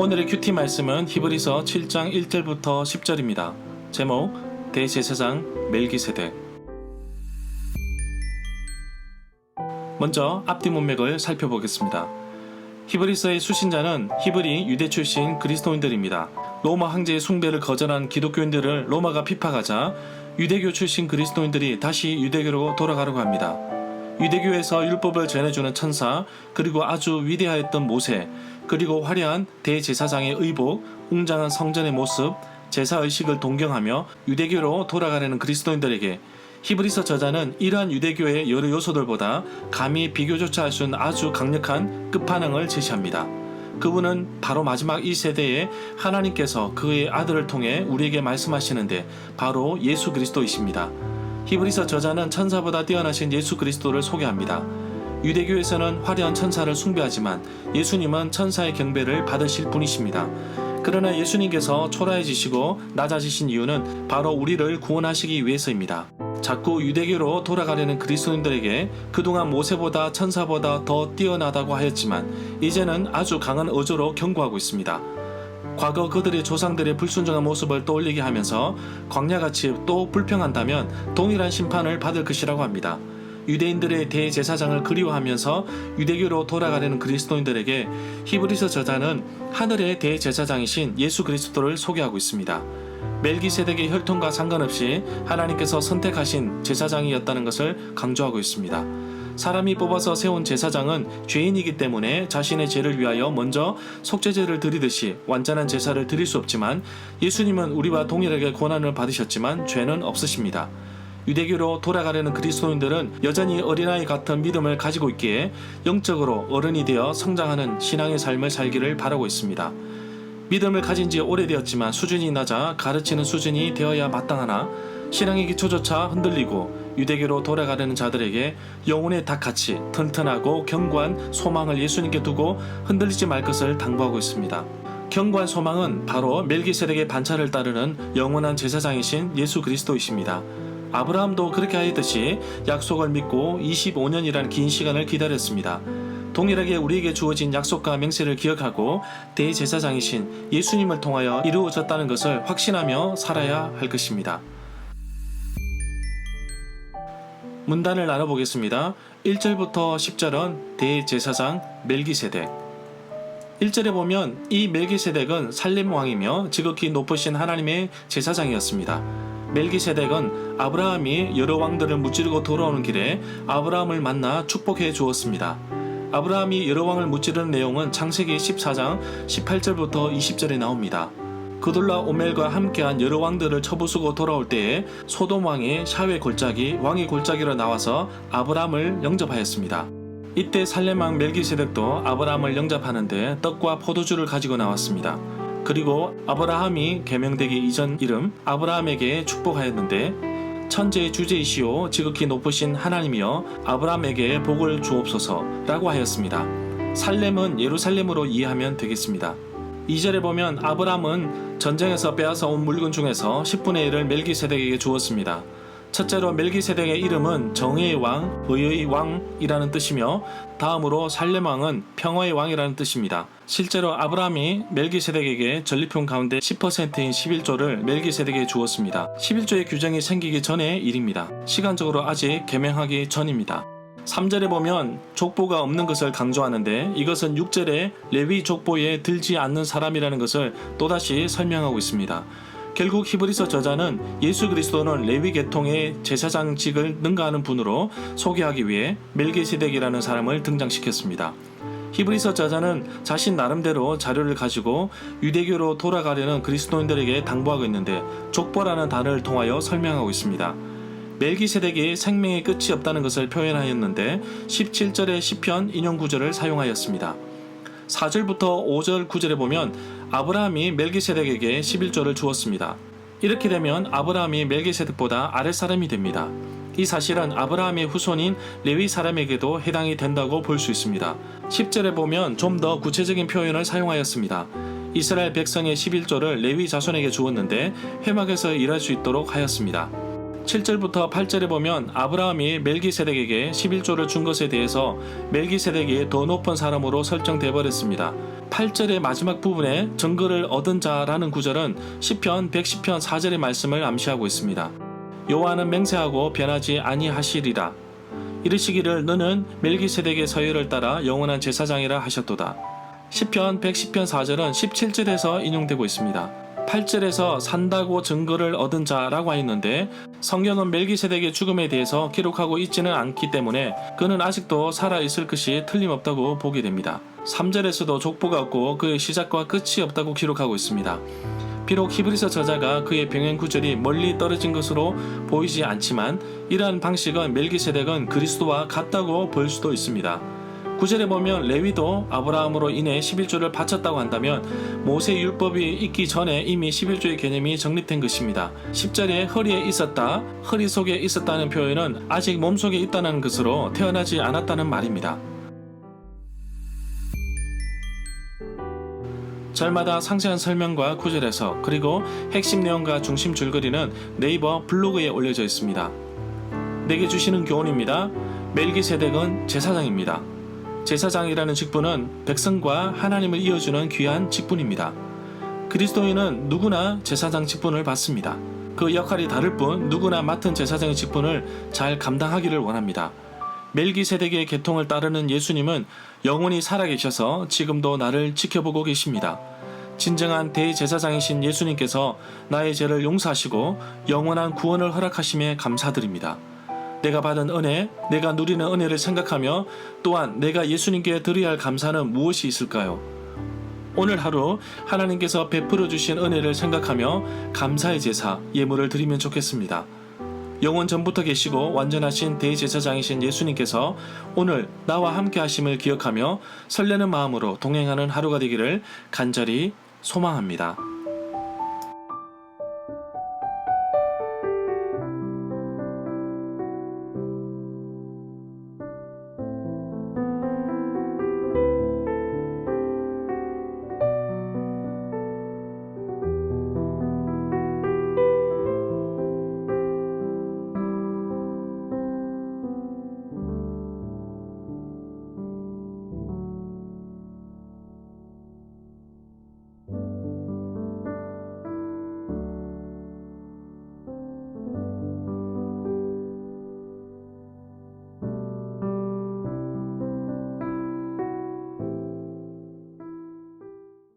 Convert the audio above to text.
오늘의 큐티 말씀은 히브리서 7장 1절부터 10절입니다. 제목 대제사장 멜기세덱 먼저 앞뒤 문맥을 살펴보겠습니다. 히브리서의 수신자는 히브리 유대 출신 그리스도인들입니다. 로마 황제의 숭배를 거절한 기독교인들을 로마가 핍박하자 유대교 출신 그리스도인들이 다시 유대교로 돌아가려고 합니다. 유대교에서 율법을 전해주는 천사, 그리고 아주 위대하였던 모세, 그리고 화려한 대제사장의 의복, 웅장한 성전의 모습, 제사 의식을 동경하며 유대교로 돌아가려는 그리스도인들에게 히브리서 저자는 이러한 유대교의 여러 요소들보다 감히 비교조차 할수 없는 아주 강력한 끝판왕을 제시합니다. 그분은 바로 마지막 이 세대에 하나님께서 그의 아들을 통해 우리에게 말씀하시는데 바로 예수 그리스도이십니다. 히브리서 저자는 천사보다 뛰어나신 예수 그리스도를 소개합니다. 유대교에서는 화려한 천사를 숭배하지만 예수님은 천사의 경배를 받으실 분이십니다. 그러나 예수님께서 초라해지시고 낮아지신 이유는 바로 우리를 구원하시기 위해서입니다. 자꾸 유대교로 돌아가려는 그리스도인들에게 그동안 모세보다 천사보다 더 뛰어나다고 하였지만 이제는 아주 강한 어조로 경고하고 있습니다. 과거 그들의 조상들의 불순종한 모습을 떠올리게 하면서 광야같이 또 불평한다면 동일한 심판을 받을 것이라고 합니다. 유대인들의 대제사장을 그리워하면서 유대교로 돌아가려는 그리스도인들에게 히브리서 저자는 하늘의 대제사장이신 예수 그리스도를 소개하고 있습니다. 멜기세덱의 혈통과 상관없이 하나님께서 선택하신 제사장이었다는 것을 강조하고 있습니다. 사람이 뽑아서 세운 제사장은 죄인이기 때문에 자신의 죄를 위하여 먼저 속죄제를 드리듯이 완전한 제사를 드릴 수 없지만 예수님은 우리와 동일하게 고난을 받으셨지만 죄는 없으십니다. 유대교로 돌아가려는 그리스도인들은 여전히 어린아이 같은 믿음을 가지고 있기에 영적으로 어른이 되어 성장하는 신앙의 삶을 살기를 바라고 있습니다. 믿음을 가진 지 오래되었지만 수준이 낮아 가르치는 수준이 되어야 마땅하나 신앙의 기초조차 흔들리고 유대교로 돌아가려는 자들에게 영혼의 닭같이 튼튼하고 견고한 소망을 예수님께 두고 흔들리지 말 것을 당부하고 있습니다. 견고한 소망은 바로 멜기세덱의 반차를 따르는 영원한 제사장이신 예수 그리스도이십니다. 아브라함도 그렇게 하였듯이 약속을 믿고 25년이라는 긴 시간을 기다렸습니다. 동일하게 우리에게 주어진 약속과 맹세를 기억하고 대제사장이신 예수님을 통하여 이루어졌다는 것을 확신하며 살아야 할 것입니다. 문단을 나눠보겠습니다. 1절부터 10절은 대제사장 멜기세덱 1절에 보면 이 멜기세덱은 살렘 왕이며 지극히 높으신 하나님의 제사장이었습니다. 멜기세덱은 아브라함이 여러 왕들을 무찌르고 돌아오는 길에 아브라함을 만나 축복해 주었습니다. 아브라함이 여러 왕을 무찌르는 내용은 창세기 14장 18절부터 20절에 나옵니다. 그돌라 오멜과 함께한 여러 왕들을 쳐부수고 돌아올 때에 소돔 왕의 샤웨 골짜기 왕의 골짜기로 나와서 아브라함을 영접하였습니다. 이때 살렘왕 멜기세덱도 아브라함을 영접하는데 떡과 포도주를 가지고 나왔습니다. 그리고 아브라함이 개명되기 이전 이름 아브라함에게 축복하였는데 천재의 주제이시오 지극히 높으신 하나님이여 아브라함에게 복을 주옵소서라고 하였습니다. 살렘은 예루살렘으로 이해하면 되겠습니다. 2절에 보면 아브람은 전쟁에서 빼앗아 온 물건 중에서 10분의 1을 멜기세덱에게 주었습니다. 첫째로 멜기세덱의 이름은 정의의 왕, 의의 왕이라는 뜻이며 다음으로 살렘 왕은 평화의 왕이라는 뜻입니다. 실제로 아브라함이 멜기세덱에게 전리품 가운데 10%인 11조를 멜기세덱에게 주었습니다. 11조의 규정이 생기기 전의 일입니다. 시간적으로 아직 개명하기 전입니다. 3절에 보면 족보가 없는 것을 강조하는데 이것은 6절에 레위 족보에 들지 않는 사람이라는 것을 또다시 설명하고 있습니다. 결국 히브리서 저자는 예수 그리스도는 레위 계통의 제사장직을 능가하는 분으로 소개하기 위해 멜기세덱이라는 사람을 등장시켰습니다. 히브리서 저자는 자신 나름대로 자료를 가지고 유대교로 돌아가려는 그리스도인들에게 당부하고 있는데 족보라는 단어를 통하여 설명하고 있습니다. 멜기세덱이 생명의 끝이 없다는 것을 표현하였는데 17절의 시편 인용 구절을 사용하였습니다. 4절부터 5절 9절에 보면 아브라함이 멜기세덱에게 11조를 주었습니다. 이렇게 되면 아브라함이 멜기세덱보다 아랫사람이 됩니다. 이 사실은 아브라함의 후손인 레위 사람에게도 해당이 된다고 볼 수 있습니다. 10절에 보면 좀 더 구체적인 표현을 사용하였습니다. 이스라엘 백성의 11조를 레위 자손에게 주었는데 회막에서 일할 수 있도록 하였습니다. 7절부터 8절에 보면 아브라함이 멜기세덱에게 11조를 준 것에 대해서 멜기세덱이 더 높은 사람으로 설정돼 버렸습니다. 8절의 마지막 부분에 증거를 얻은 자라는 구절은 시편 110편 4절의 말씀을 암시하고 있습니다. 여호와는 맹세하고 변하지 아니하시리라. 이르시기를 너는 멜기세덱의 서열을 따라 영원한 제사장이라 하셨도다. 시편 110편 4절은 17절에서 인용되고 있습니다. 8절에서 산다고 증거를 얻은 자라고 하였는데 성경은 멜기세덱의 죽음에 대해서 기록하고 있지는 않기 때문에 그는 아직도 살아 있을 것이 틀림없다고 보게 됩니다. 3절에서도 족보가 없고 그의 시작과 끝이 없다고 기록하고 있습니다. 비록 히브리서 저자가 그의 병행 구절이 멀리 떨어진 것으로 보이지 않지만 이러한 방식은 멜기세덱은 그리스도와 같다고 볼 수도 있습니다. 구절에 보면 레위도 아브라함으로 인해 11조를 바쳤다고 한다면 모세 율법이 있기 전에 이미 11조의 개념이 정립된 것입니다. 10절에 허리에 있었다, 허리 속에 있었다는 표현은 아직 몸속에 있다는 것으로 태어나지 않았다는 말입니다. 절마다 상세한 설명과 구절에서 그리고 핵심 내용과 중심 줄거리는 네이버 블로그에 올려져 있습니다. 내게 주시는 교훈입니다. 멜기세덱은 제사장입니다. 제사장이라는 직분은 백성과 하나님을 이어주는 귀한 직분입니다. 그리스도인은 누구나 제사장 직분을 받습니다. 그 역할이 다를 뿐 누구나 맡은 제사장의 직분을 잘 감당하기를 원합니다. 멜기세덱의 계통을 따르는 예수님은 영원히 살아계셔서 지금도 나를 지켜보고 계십니다. 진정한 대제사장이신 예수님께서 나의 죄를 용서하시고 영원한 구원을 허락하심에 감사드립니다. 내가 받은 은혜, 내가 누리는 은혜를 생각하며 또한 내가 예수님께 드려야 할 감사는 무엇이 있을까요? 오늘 하루 하나님께서 베풀어 주신 은혜를 생각하며 감사의 제사, 예물을 드리면 좋겠습니다. 영원 전부터 계시고 완전하신 대제사장이신 예수님께서 오늘 나와 함께 하심을 기억하며 설레는 마음으로 동행하는 하루가 되기를 간절히 소망합니다.